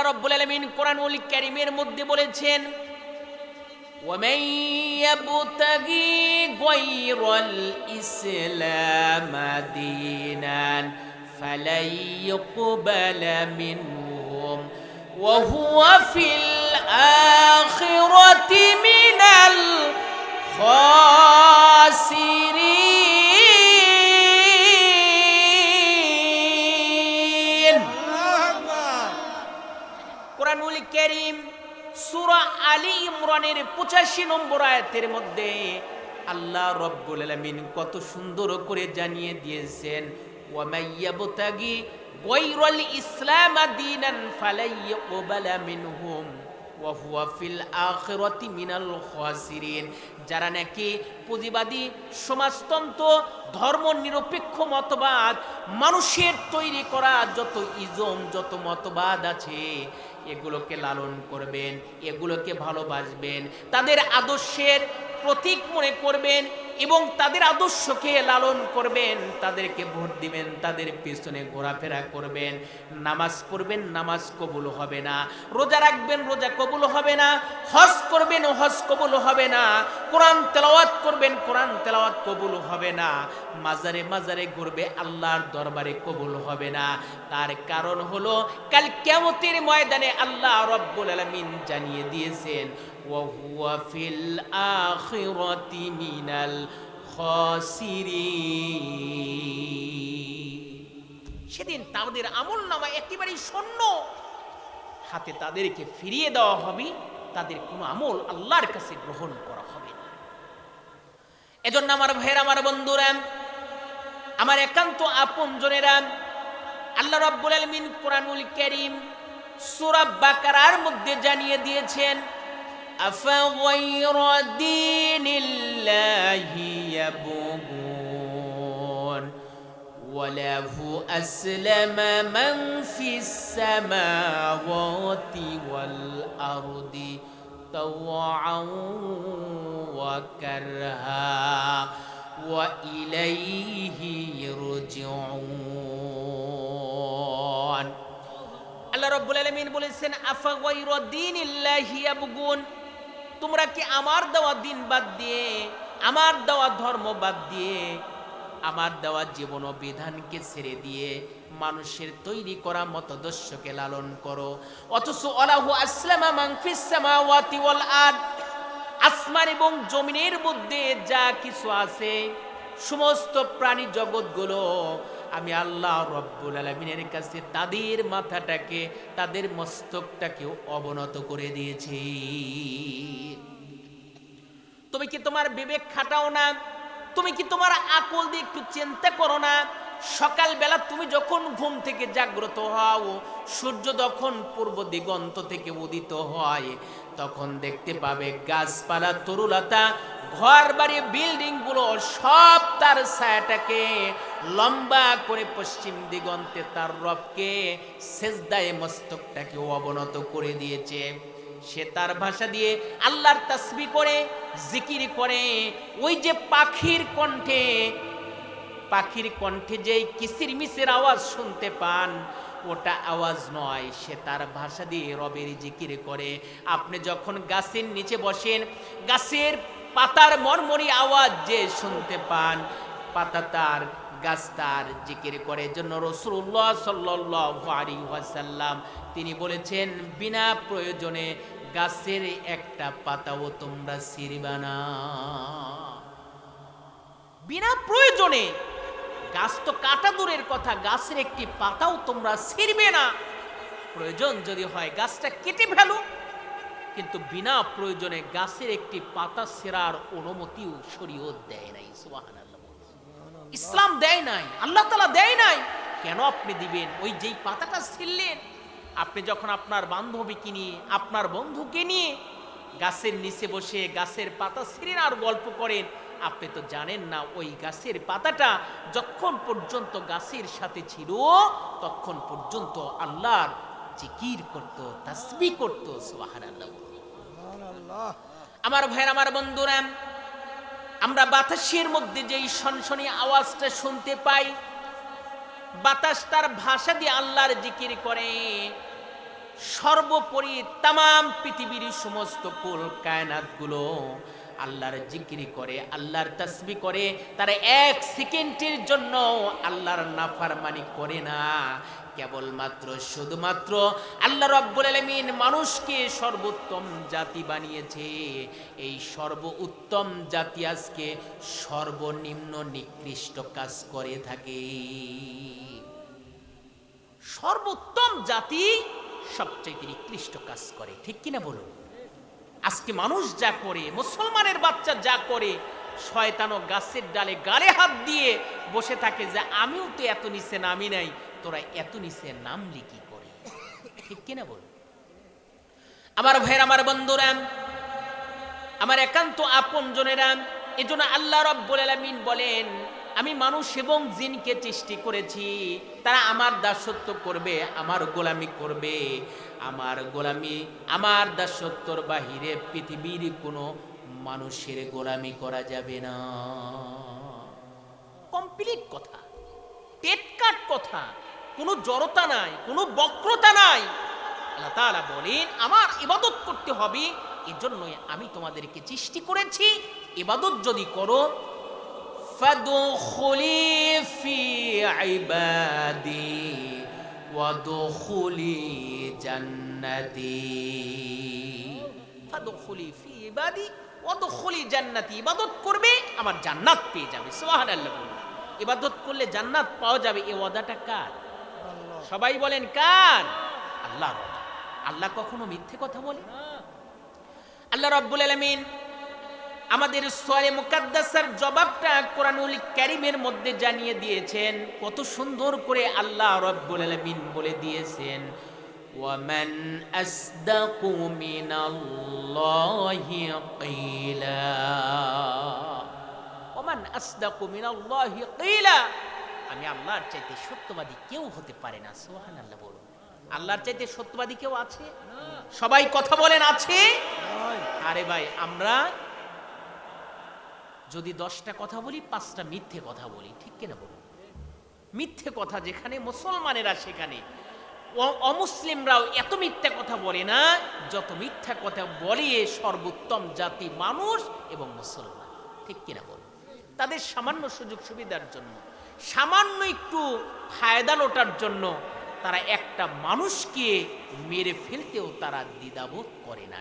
আল্লাহ রব্বুল আলমিন কোরআনুল ক্যারিমের মধ্যে বলেছেন ومن يبتغي غير الإسلام دينا فلن يقبل منهم وهو في الآخرة من الخاسرين কোরআনুল করিম সুরা আলী ইমরানের 85 নম্বর আয়াতের মধ্যে আল্লাহ রব্বুল আলমিন কত সুন্দর করে জানিয়ে দিয়েছেন ওয়া গৈরল ইসলাম দিনান ফালাইয়া ওবালা মিনহুম ওয়া হুয়া ফিল আখিরাতি মিনাল খাসিরিন। যারা নাকি পুঁজিবাদী, সমাজতন্ত্র ধর্ম নিরপেক্ষ মতবাদ, মানুষের তৈরি করা যত ইজম, যত মতবাদ আছে, এগুলোকে লালন করবেন, এগুলোকে ভালোবাসবেন, তাদের আদর্শের প্রতীক মনে করবেন এবং তাদের আদর্শকে লালন করবেন, তাদেরকে ভোট দিবেন, তাদের পেছনে ঘোরাফেরা করবেন, নামাজ পড়বেন, নামাজ কবুল হবে না, রোজা রাখবেন, রোজা কবুল হবে না, হজ করবেন, হজ কবুল হবে না কোরআন তেলাওয়াত করবেন, কোরআন তেলাওয়াত কবুল হবে না। মাজারে মাজারে ঘুরবে, আল্লাহর দরবারে কবুল হবে না। তার কারণ হলো, কাল কেমতের ময়দানে আল্লাহ রব্বুল আলমিন জানিয়ে দিয়েছেন, ওয়াহুয়া ফিল আখিরতি মিনাল সেদিন তাদের আমল নামা একেবারেই শূন্য। হাতে তাদেরকে ফিরিয়ে দেওয়া হবে, তাদের কোনো আমল আল্লাহর কাছে গ্রহণ করা হবে না। এজন্য আমার ভাইয়ের আমার বন্ধুরা আমার একান্ত আপন জনেরা আল্লাহ রাব্বুল আলামিন কোরআনুল কারীম সূরা বাকারার মধ্যে জানিয়ে দিয়েছেন أفغير دين الله يبغون وله أسلم من في السماوات والأرض طوعا وكرها وإليه يرجعون আল্লাহ রব্বুল আলামিন বলেছেন আফা গায়রা দীনিল্লাহি ইয়াবগুন তোমরা কি আমার দেওয়া দিন বাদ দিয়ে আমার দেওয়া ধর্ম বাদ দিয়ে আমার দেওয়া জীবন বিধানকে ছেড়ে দিয়ে মানুষের তৈরি করা মতদর্শকে লালন করো। অথচ অলাহু আসলামা মাংফিস সামাওয়াতি ওয়াল আসমান এবং জমিনের মধ্যে যা কিছু আছে, সমস্ত প্রাণী জগৎগুলো আমি আল্লাহ রব্বুল আলমিনের কাছে তাদের মাথাটাকে, তাদের মস্তকটাকে অবনত করে দিয়েছি। তুমি কি তোমার বিবেক খাটাও না? তুমি কি তোমার আকল দিয়ে একটু চিন্তা করো না? সকালবেলা তুমি যখন ঘুম থেকে জাগ্রত হও, সূর্য যখন পূর্ব দিগন্ত থেকে উদিত হয়। তখন দেখতে পাবে গাছপালা, তরুলতা ঘর বাড়ি বিল্ডিংগুলো সব তার ছায়াটাকে লম্বা করে পশ্চিম দিগন্তে তার রবকে সেজদায় মস্তকটাকে অবনত করে দিয়েছে। সে তার ভাষা দিয়ে আল্লাহর তাসবি করে, জিকির করে। ওই যে পাখির কণ্ঠে পাখির কণ্ঠে যেই কিসির মিসির আওয়াজ শুনতে পান, ওটা আওয়াজ নয়, সে তার ভাষা দিয়ে রবের জিকির করে। আপনি যখন গাছের নিচে বসেন, গাছের পাতার মরমরি আওয়াজ যে শুনতে পান, পাতা তার গাছ তার জিকির করে। জন্য রসুল্লাহ সাল্লাহ আলী ওয়াসাল্লাম তিনি বলেছেন, বিনা প্রয়োজনে গাছের একটা পাতাও তোমরা ছিড়বা না। বিনা প্রয়োজনে গাছ তো কাটা দূরের কথা, গাছের একটি পাতাও তোমরা ছিড়বে না। প্রয়োজন যদি হয় গাছটা কেটে ফেলো, কিন্তু বিনা প্রয়োজনে গাছের একটি পাতা সেরার অনুমতিও শরীয়ত দেয় নাই, সুবহানাল্লাহ। ইসলাম দেয় নাই আল্লাহ তালা দেয় নাই। কেন আপনি দিবেন? ওই যেই পাতাটা ছিললেন আপনি যখন আপনার বান্ধবীকে নিয়ে আপনার বন্ধুকে নিয়ে গাছের নিচে বসে গাছের পাতা ছিঁড়েন আর গল্প করেন আপনি তো জানেন না ওই গাছের পাতাটা যখন পর্যন্ত গাছের সাথে ছিল তখন পর্যন্ত আল্লাহর জিকির করত তাসবি করত সুবহানাল্লাহ। আমার ভাইয়ের আমার বন্ধুরা আমরা বাতাসের মধ্যে যেই সনসনি আওয়াজটা শুনতে পাই, বাতাস তার ভাষা দিয়ে আল্লাহর জিকির করে। সর্বোপরি তাম পৃথিবীর সমস্ত কুল কায়নাতগুলো আল্লাহর জিকিরি করে, আল্লাহর তসবি করে। তারা এক সেকেন্ডের জন্য আল্লাহর নাফারমানি করে না। কেবলমাত্র, শুধুমাত্র আল্লাহ রব্বুল আলমিন মানুষকে সর্বোত্তম জাতি বানিয়েছে। এই সর্ব উত্তম জাতি আজকে সর্বনিম্ন নিকৃষ্ট কাজ করে থাকে। সর্বোত্তম জাতি সবচেয়ে নিকৃষ্ট কাজ করে, ঠিক কিনা বলুন? আজকে মানুষ যা করে, মুসলমানের বাচ্চা যা করে শয়তানো গাছের ডালে গালে হাত দিয়ে বসে থাকে যে, আমিও তো এত নিচে নামি নাই তোরা এত নিচে নামলি কি করে। ঠিক কিনা বলুন আমার ভাইয়ের, আমার বন্ধুরা, আমার একান্ত আপন জনেরা এজন্য আল্লাহ রব্বুল বলেন, আমি মানুষ এবং জিনকে সৃষ্টি করেছি, তারা আমার দাসত্ব করবে, আমার গোলামি করবে। আমার গোলামি, আমার দাসত্বর বাহিরে পৃথিবীর কোনো মানুষের গোলামি করা যাবে না। কমপ্লিট কথা, টেটকাট কথা কোনো জড়তা নাই, কোনো বক্রতা নাই। আল্লাহ তাআলা বলেন, আমার ইবাদত করতে হবে, এজন্যই আমি তোমাদেরকে সৃষ্টি করেছি। ইবাদত যদি করো, ফাদখুলি ফি ইবাদি ওয়াদখুলি জান্নাতি। ফাদখুলি ফি ইবাদি, ওয়াদখুলি জান্নাতি। ইবাদত করবে, আমার জান্নাত পেয়ে যাবে। সুবহানাল্লাহ বলুন। ইবাদত করলে জান্নাত পাওয়া যাবে এ ওয়াদাটা কার? সবাই বলেন, কার? আল্লাহ আল্লাহ কখনো মিথ্যে কথা বলে? আল্লাহ রাব্বুল আলামিন আমাদের সোয়ারে মুকাদ্দাসার জবাবটা কোরআনুল ক্যারিমের মধ্যে জানিয়ে দিয়েছেন, কত সুন্দর করে আল্লাহ রাব্বুল আলামিন বলে দিয়েছেন, ওয়ামান আসদাকু মিনাল্লাহি কিলা ওমান আসদাকু মিনাল্লাহি কিলা আমি আল্লাহর চাইতে সত্যবাদী কেউ হতে পারে না, সুবহানাল্লাহ বলুন। আল্লাহর চাইতে সত্যবাদী কেউ আছে? সবাই কথা বলেন, আছে? আরে ভাই, আমরা যদি দশটা কথা বলি, পাঁচটা মিথ্যে কথা বলি, ঠিক কিনা বলুন? মিথ্যে কথা যেখানে মুসলমানেরা সেখানে। অমুসলিমরাও এত মিথ্যা কথা বলে না, যত মিথ্যা কথা বলে সর্বোত্তম জাতি মানুষ এবং মুসলমান, ঠিক কিনা বলুন? তাদের সামান্য সুযোগ সুবিধার জন্য সামান্য একটু ফায়দা লোটার জন্য তারা একটা মানুষকে মেরে ফেলতেও তারা দ্বিধাবোধ করে না।